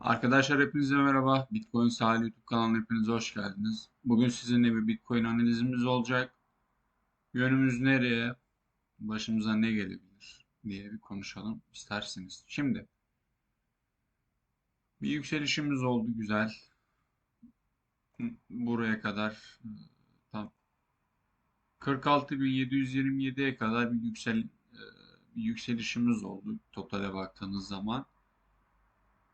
Arkadaşlar hepinize merhaba. Bitcoin Sahil YouTube kanalına hepiniz hoş geldiniz. Bugün sizinle bir Bitcoin analizimiz olacak. Yönümüz nereye, başımıza ne gelebilir diye bir konuşalım isterseniz. Şimdi bir yükselişimiz oldu güzel. Buraya kadar tam 46.727'ye kadar bir yüksel e, bir yükselişimiz oldu totale baktığınız zaman.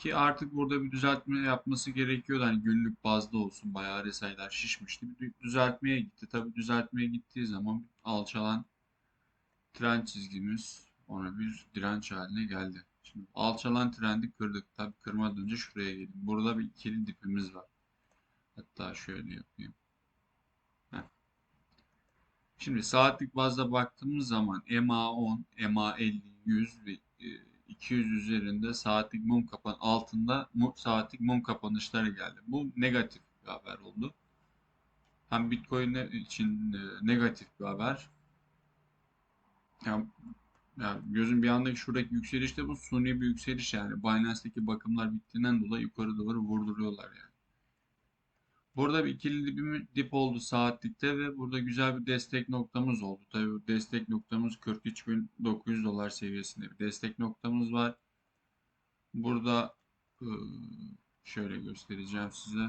Ki artık burada bir düzeltme yapması gerekiyordu. Hani günlük bazda olsun bayağı RSI'ler şişmişti. Bir düzeltmeye gitti. Tabii düzeltmeye gittiği zaman alçalan trend çizgimiz ona bir direnç haline geldi. Şimdi alçalan trendi kırdık. Tabii kırmadan önce şuraya gelin. Burada bir ikili dipimiz var. Hatta şöyle yapayım. Heh. Şimdi saatlik bazda baktığımız zaman MA10, MA50, 100 ve e, 200 üzerinde saatlik mum kapan altında mu, saatlik mum kapanışları geldi. Bu negatif bir haber oldu. Hem Bitcoin için e, negatif bir haber. Yani, yani gözün bir andaki şuradaki yükselişte bu suni bir yükseliş yani. Binance'deki bakımlar bittiğinden dolayı yukarı doğru vurduruyorlar yani. Burada bir ikili dip, dip oldu saatlikte ve burada güzel bir destek noktamız oldu. Tabii bu destek noktamız 43.900 dolar seviyesinde bir destek noktamız var. Burada şöyle göstereceğim size.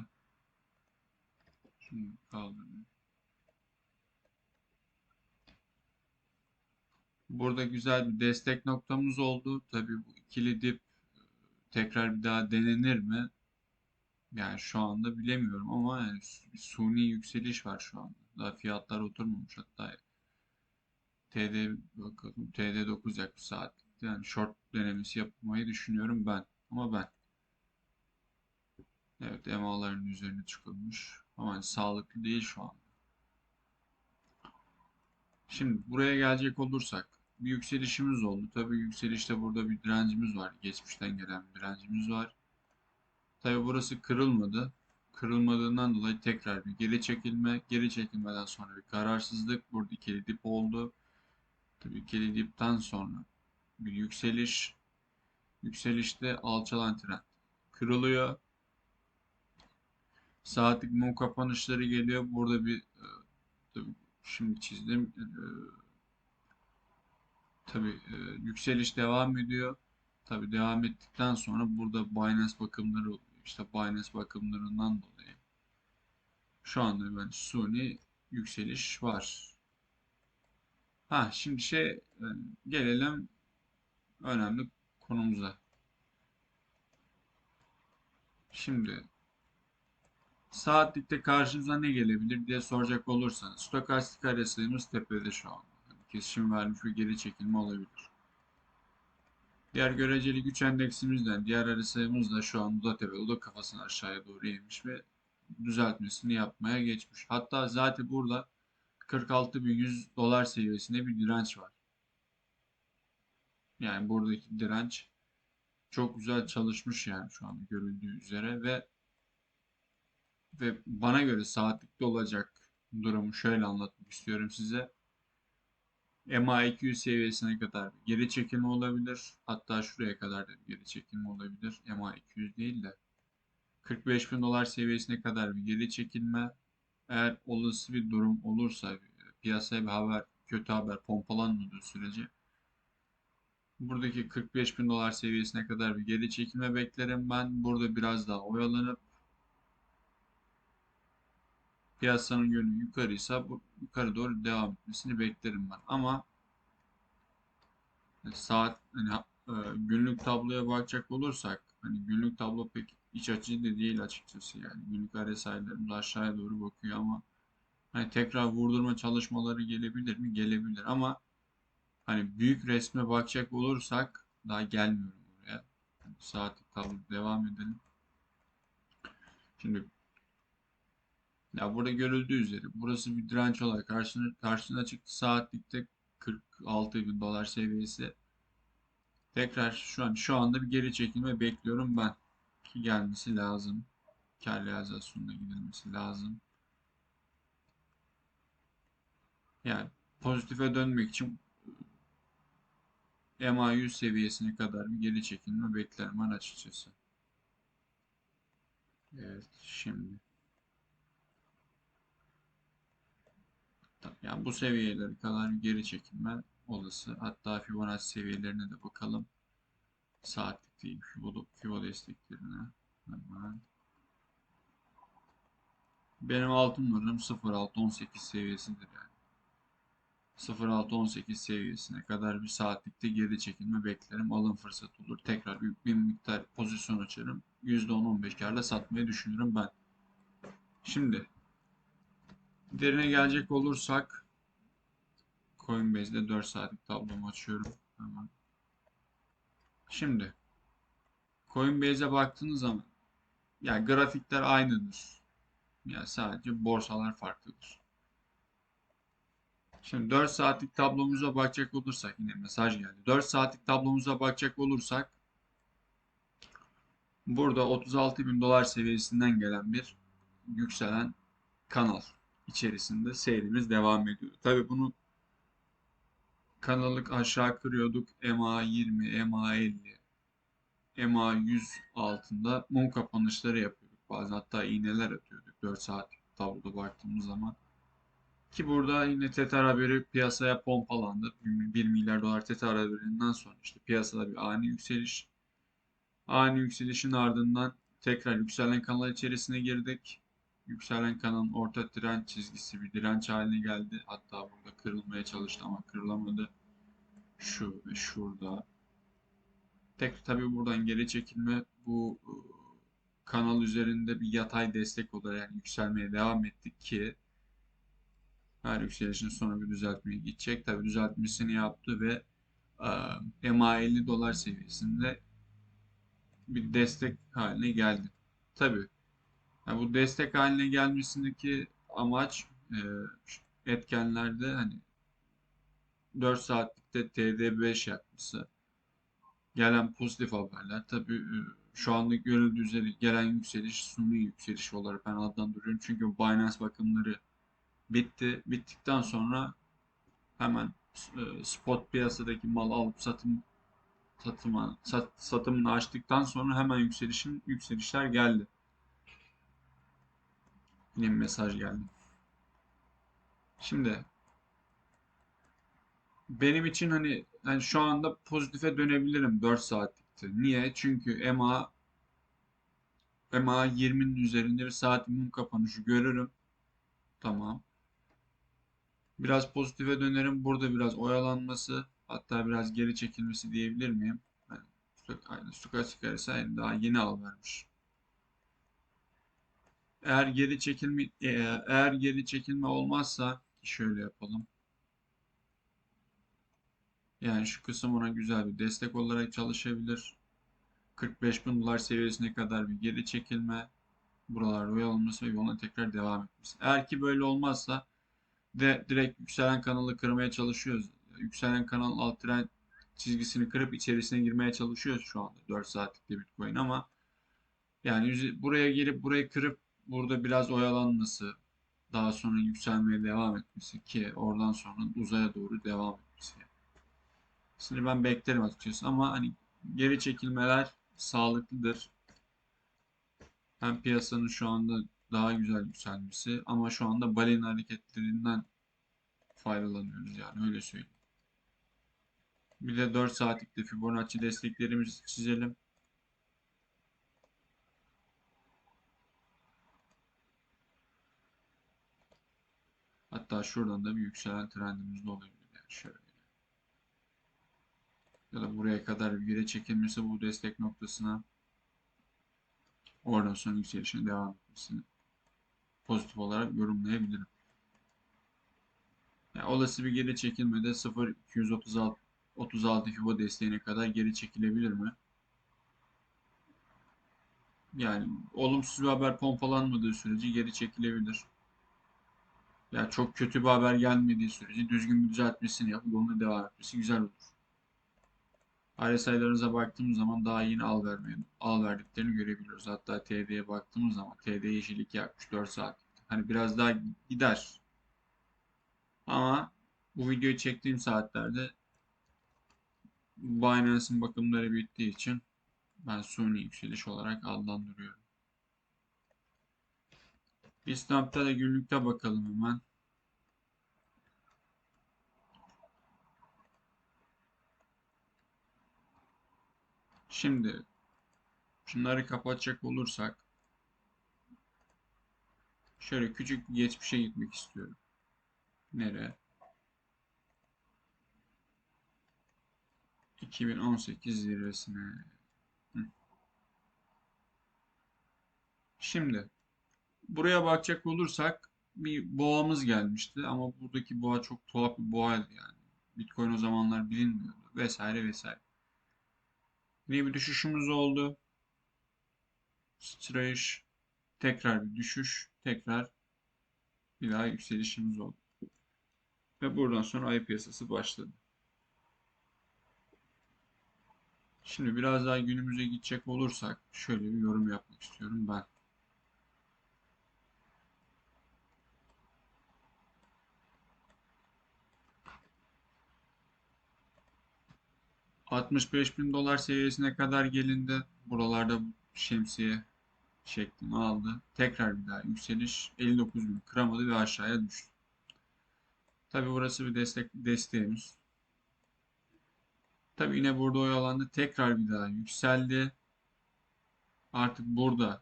Şimdi kaldırayım. Burada güzel bir destek noktamız oldu. Tabii bu ikili dip tekrar bir daha denenir mi? Yani şu anda bilemiyorum ama yani suni yükseliş var şu anda. Daha fiyatlar oturmamış hatta TD bakalım TD 9 yaklaşık saatlikte yani short denemesi yapmayı düşünüyorum ben ama ben evet EMA'ların üzerine çıkılmış ama yani sağlıklı değil şu anda. Şimdi buraya gelecek olursak bir yükselişimiz oldu. Tabii yükselişte burada bir direncimiz var. Geçmişten gelen bir direncimiz var. Tabi burası kırılmadı. Kırılmadığından dolayı tekrar bir geri çekilme. Geri çekilmeden sonra bir kararsızlık. Burada ikili dip oldu. Tabii ikili dipten sonra bir yükseliş. Yükselişte alçalan trend kırılıyor. Saatlik mum kapanışları geliyor. Burada bir e, şimdi çizdim. E, tabii e, yükseliş devam ediyor. Tabii devam ettikten sonra burada Binance bakımları oluyor işte Binance bakımlarından dolayı şu anda ben suni yükseliş var. Ha şimdi şey e, gelelim önemli konumuza. Şimdi saatlikte karşınıza ne gelebilir diye soracak olursanız stokastik sayımız tepede şu anda. Yani kesişim vermiş ve geri çekilme olabilir. Diğer göreceli güç endeksimizden diğer RSI'miz da şu an da tepe. O da kafasını aşağıya doğru eğmiş ve düzeltmesini yapmaya geçmiş. Hatta zaten burada 46.100 dolar seviyesinde bir direnç var. Yani buradaki direnç çok güzel çalışmış yani şu anda görüldüğü üzere ve ve bana göre saatlikte olacak durumu şöyle anlatmak istiyorum size. MA200 seviyesine kadar geri çekilme olabilir. Hatta şuraya kadar da geri çekilme olabilir. MA200 değil de 45 bin dolar seviyesine kadar bir geri çekilme. Eğer olası bir durum olursa piyasaya bir haber, kötü haber pompalanmadığı sürece buradaki 45 bin dolar seviyesine kadar bir geri çekilme beklerim ben. Burada biraz daha oyalanıp piyasanın yönü yukarıysa bu yukarı doğru devam etmesini beklerim ben. Ama saat hani e, günlük tabloya bakacak olursak hani günlük tablo pek iç açıcı da değil açıkçası yani günlük RSI'lerimiz aşağıya doğru bakıyor ama hani tekrar vurdurma çalışmaları gelebilir mi? Gelebilir ama hani büyük resme bakacak olursak daha gelmiyorum buraya. Yani saatlik tablo devam edelim. Şimdi ya burada görüldüğü üzere burası bir direnç olarak karşına, karşına çıktı. Saatlikte 46 bin dolar seviyesi. Tekrar şu an şu anda bir geri çekilme bekliyorum ben. Ki gelmesi lazım. Kar realizasyonuna gidilmesi lazım. Yani pozitife dönmek için MA100 seviyesine kadar bir geri çekilme beklerim ben açıkçası. Evet, şimdi. Yani bu seviyeleri kadar geri çekilme olası. Hatta Fibonacci seviyelerine de bakalım. Saatlik değil, Fibo, Fibo desteklerine. Hemen. Benim altın numaram 0618 seviyesidir yani. 0618 seviyesine kadar bir saatlikte geri çekilme beklerim. Alım fırsatı olur. Tekrar büyük bir miktar pozisyon açarım. %10-15 karla satmayı düşünürüm ben. Şimdi derine gelecek olursak Coinbase'de 4 saatlik tablomu açıyorum. Hemen. Şimdi Coinbase'e baktığınız zaman yani grafikler aynıdır. Yani sadece borsalar farklıdır. Şimdi 4 saatlik tablomuza bakacak olursak yine mesaj geldi. 4 saatlik tablomuza bakacak olursak burada 36 bin dolar seviyesinden gelen bir yükselen kanal içerisinde seyrimiz devam ediyor. Tabi bunu kanalık aşağı kırıyorduk. MA 20, MA 50, MA 100 altında mum kapanışları yapıyorduk. Bazen hatta iğneler atıyorduk 4 saat tabloda baktığımız zaman. Ki burada yine Tether haberi piyasaya pompalandı. 1 milyar dolar Tether haberinden sonra işte piyasada bir ani yükseliş. Ani yükselişin ardından tekrar yükselen kanal içerisine girdik. Yükselen kanalın orta direnç çizgisi bir direnç haline geldi. Hatta burada kırılmaya çalıştı ama kırılamadı. Şu ve şurada. Tek tabii buradan geri çekilme bu ıı, kanal üzerinde bir yatay destek olarak yani yükselmeye devam ettik ki her yükselişin sonra bir düzeltmeye gidecek. Tabii düzeltmesini yaptı ve e, MA 50 dolar seviyesinde bir destek haline geldi. Tabii yani bu destek haline gelmesindeki amaç e, etkenlerde hani 4 saatlikte TD5 yapması gelen pozitif haberler. Tabii e, şu anda görüldüğü üzere gelen yükseliş suni yükseliş olarak ben adlandırıyorum. Çünkü Binance bakımları bitti. Bittikten sonra hemen e, spot piyasadaki mal alıp satım satıma, sat, satımını açtıktan sonra hemen yükselişin yükselişler geldi. Yine bir mesaj geldi. Şimdi benim için hani yani şu anda pozitife dönebilirim 4 saatlikte. Niye? Çünkü EMA EMA 20'nin üzerinde bir saat kapanışı görürüm. Tamam. Biraz pozitife dönerim. Burada biraz oyalanması hatta biraz geri çekilmesi diyebilir miyim? Yani, RSI daha yeni al vermiş. Eğer geri çekilme e, eğer geri çekilme olmazsa şöyle yapalım. Yani şu kısım ona güzel bir destek olarak çalışabilir. 45 bin dolar seviyesine kadar bir geri çekilme. Buralarda oyalanması ve yoluna tekrar devam etmesi. Eğer ki böyle olmazsa de direkt yükselen kanalı kırmaya çalışıyoruz. Yükselen kanal alt trend çizgisini kırıp içerisine girmeye çalışıyoruz şu anda 4 saatlikte Bitcoin ama yani buraya gelip burayı kırıp burada biraz oyalanması daha sonra yükselmeye devam etmesi ki oradan sonra uzaya doğru devam etmesi. Şimdi ben beklerim açıkçası ama hani geri çekilmeler sağlıklıdır. Hem piyasanın şu anda daha güzel yükselmesi ama şu anda balina hareketlerinden faydalanıyoruz yani öyle söyleyeyim. Bir de 4 saatlikte Fibonacci desteklerimizi çizelim. Hatta şuradan da bir yükselen trendimiz de olabilir. Yani şöyle. Ya da buraya kadar bir geri çekilmesi bu destek noktasına oradan sonra yükselişine devam etmesini pozitif olarak yorumlayabilirim. Yani olası bir geri çekilmede 0.236 36 Fibo desteğine kadar geri çekilebilir mi? Yani olumsuz bir haber pompalanmadığı sürece geri çekilebilir. Yani çok kötü bir haber gelmediği sürece düzgün bir düzeltmesini yapıp yoluna devam etmesi güzel olur. RSI'larınıza baktığımız zaman daha yeni al vermeyi, al verdiklerini görebiliyoruz. Hatta TD'ye baktığımız zaman TD yeşillik yakmış 4 saat. Hani biraz daha gider. Ama bu videoyu çektiğim saatlerde Binance'in bakımları bittiği için ben suni yükseliş olarak adlandırıyorum. Bitsnamp'ta da günlükte bakalım hemen. Şimdi şunları kapatacak olursak şöyle küçük bir geçmişe gitmek istiyorum. Nereye? 2018 zirvesine. Şimdi buraya bakacak olursak bir boğamız gelmişti ama buradaki boğa çok tuhaf bir boğaydı yani. Bitcoin o zamanlar bilinmiyordu vesaire vesaire. Yine bir düşüşümüz oldu. Streç, tekrar bir düşüş, tekrar bir daha yükselişimiz oldu. Ve buradan sonra ay piyasası başladı. Şimdi biraz daha günümüze gidecek olursak şöyle bir yorum yapmak istiyorum ben. ...65 bin dolar seviyesine kadar gelindi. Buralarda şemsiye şeklini aldı. Tekrar bir daha yükseliş 59 bin kıramadı ve aşağıya düştü. Tabi burası bir destek desteğimiz. Tabi yine burada oyalandı. Tekrar bir daha yükseldi. Artık burada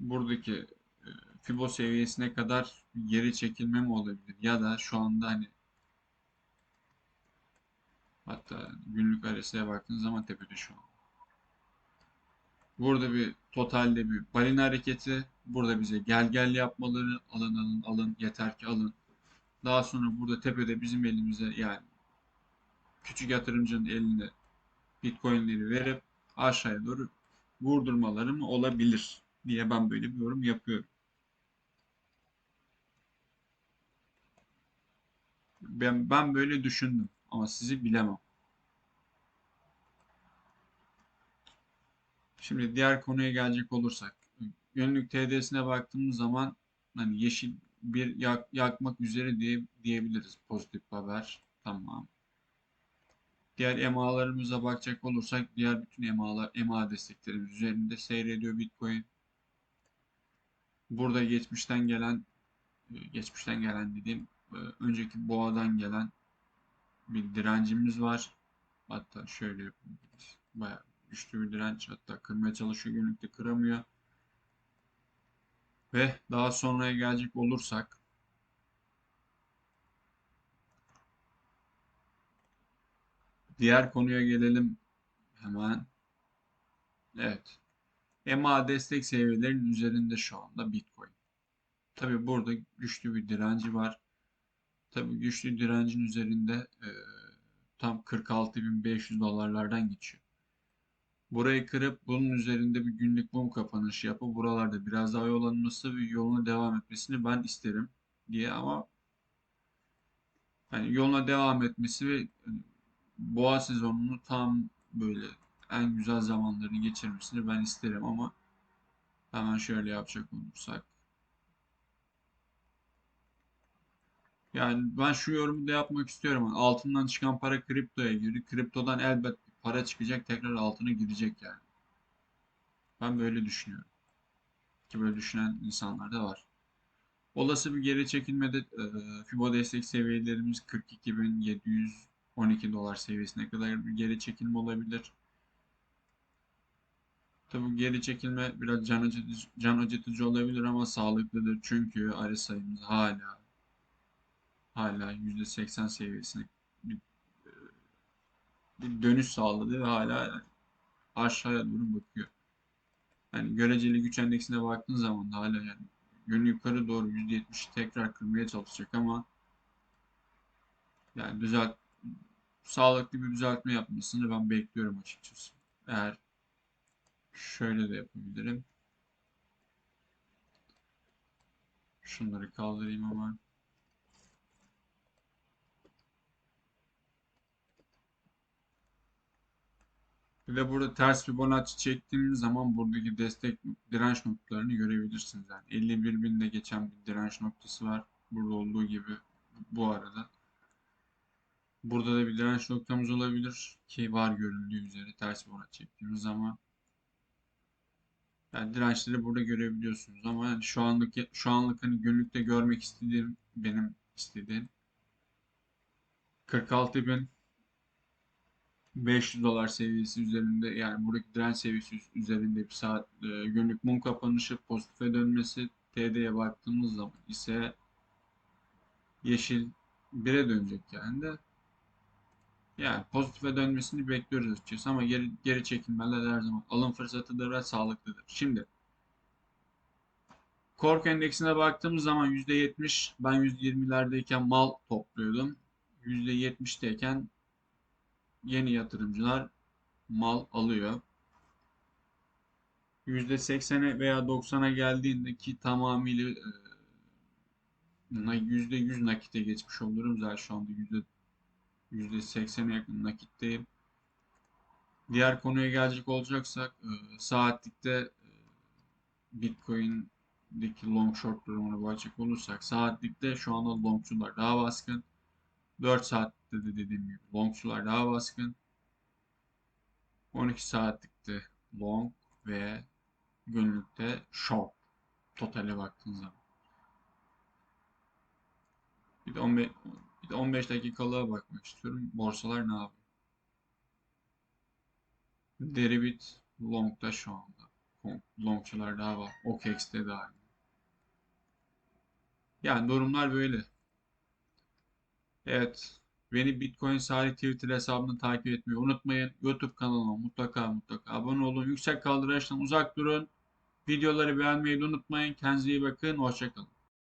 buradaki e, Fibo seviyesine kadar geri çekilme mi olabilir? Ya da şu anda hani hatta günlük RSI'ye baktığınız zaman tepede şu an. Burada bir totalde bir balina hareketi. Burada bize gel gel yapmaları alın alın alın yeter ki alın. Daha sonra burada tepede bizim elimize yani küçük yatırımcının eline bitcoinleri verip aşağıya doğru vurdurmaları mı olabilir diye ben böyle bir yorum yapıyorum. Ben, ben böyle düşündüm ama sizi bilemem. Şimdi diğer konuya gelecek olursak. Günlük TD'sine baktığımız zaman hani yeşil bir yak, yakmak üzere diye diyebiliriz. Pozitif haber. Tamam. Diğer EMA'larımıza bakacak olursak diğer bütün EMA'lar, EMA desteklerimiz üzerinde seyrediyor Bitcoin. Burada geçmişten gelen geçmişten gelen dediğim önceki boğadan gelen bir direncimiz var. Hatta şöyle yapabiliriz. Bayağı güçlü bir direnç hatta kırmaya çalışıyor günlükte kıramıyor. Ve daha sonraya gelecek olursak diğer konuya gelelim hemen. Evet. EMA destek seviyelerinin üzerinde şu anda Bitcoin. Tabi burada güçlü bir direnci var. Tabi güçlü direncin üzerinde e, tam 46.500 dolarlardan geçiyor. Burayı kırıp bunun üzerinde bir günlük mum kapanışı yapıp buralarda biraz daha yollanması ve yoluna devam etmesini ben isterim diye ama hani yoluna devam etmesi ve hani, boğa sezonunu tam böyle en güzel zamanlarını geçirmesini ben isterim ama hemen şöyle yapacak olursak yani ben şu yorumu da yapmak istiyorum. Altından çıkan para kriptoya girdi. Kriptodan elbet para çıkacak tekrar altına girecek yani. Ben böyle düşünüyorum. Ki böyle düşünen insanlar da var. Olası bir geri çekilmede e, FIBO destek seviyelerimiz 42.712 dolar seviyesine kadar bir geri çekilme olabilir. Tabi geri çekilme biraz can acıtıcı, can acıtıcı olabilir ama sağlıklıdır. Çünkü RSI'miz hala hala %80 seviyesine bir bir dönüş sağladı ve hala aşağıya doğru bakıyor. Yani göreceli güç endeksine baktığın zaman da hala yani yönü yukarı doğru %70'i tekrar kırmaya çalışacak ama yani düzelt sağlıklı bir düzeltme yapmasını ben bekliyorum açıkçası. Eğer şöyle de yapabilirim. Şunları kaldırayım ama. Ve burada ters Fibonacci çektiğimiz zaman buradaki destek direnç noktalarını görebilirsiniz. Yani 51 binde geçen bir direnç noktası var. Burada olduğu gibi bu arada. Burada da bir direnç noktamız olabilir ki var görüldüğü üzere ters Fibonacci çektiğimiz zaman. Yani dirençleri burada görebiliyorsunuz ama yani şu anlık şu anlık hani günlükte görmek istediğim benim istediğim 46.500 dolar seviyesi üzerinde yani buradaki direnç seviyesi üzerinde bir saat e, günlük mum kapanışı pozitife dönmesi TD'ye baktığımız zaman ise yeşil 1'e dönecek yani de yani pozitife dönmesini bekliyoruz açıkçası ama geri, geri çekilmeler her zaman alım fırsatıdır ve sağlıklıdır. Şimdi Kork endeksine baktığımız zaman %70 ben %20'lerdeyken mal topluyordum. %70'teyken yeni yatırımcılar mal alıyor. %80'e veya 90'a geldiğinde ki tamamıyla e, %100 nakite geçmiş olurum. Zaten şu anda %80'e yakın nakitteyim. Diğer konuya gelecek olacaksak e, saatlikte e, Bitcoin'deki long short durumuna bakacak olursak saatlikte şu anda longçular daha baskın. 4 saatte de dediğim gibi longçular daha baskın. 12 saatlikte long ve günlükte short totale baktığınız zaman. Bir de 15, bir de 15 dakikalığa bakmak istiyorum. Borsalar ne yapıyor? Deribit long'da şu anda. Longçular daha var. OKEX'te dahil. Yani durumlar böyle. Evet. Beni Bitcoin Salih Twitter hesabını takip etmeyi unutmayın. YouTube kanalıma mutlaka mutlaka abone olun. Yüksek kaldıraçtan uzak durun. Videoları beğenmeyi unutmayın. Kendinize iyi bakın. Hoşçakalın.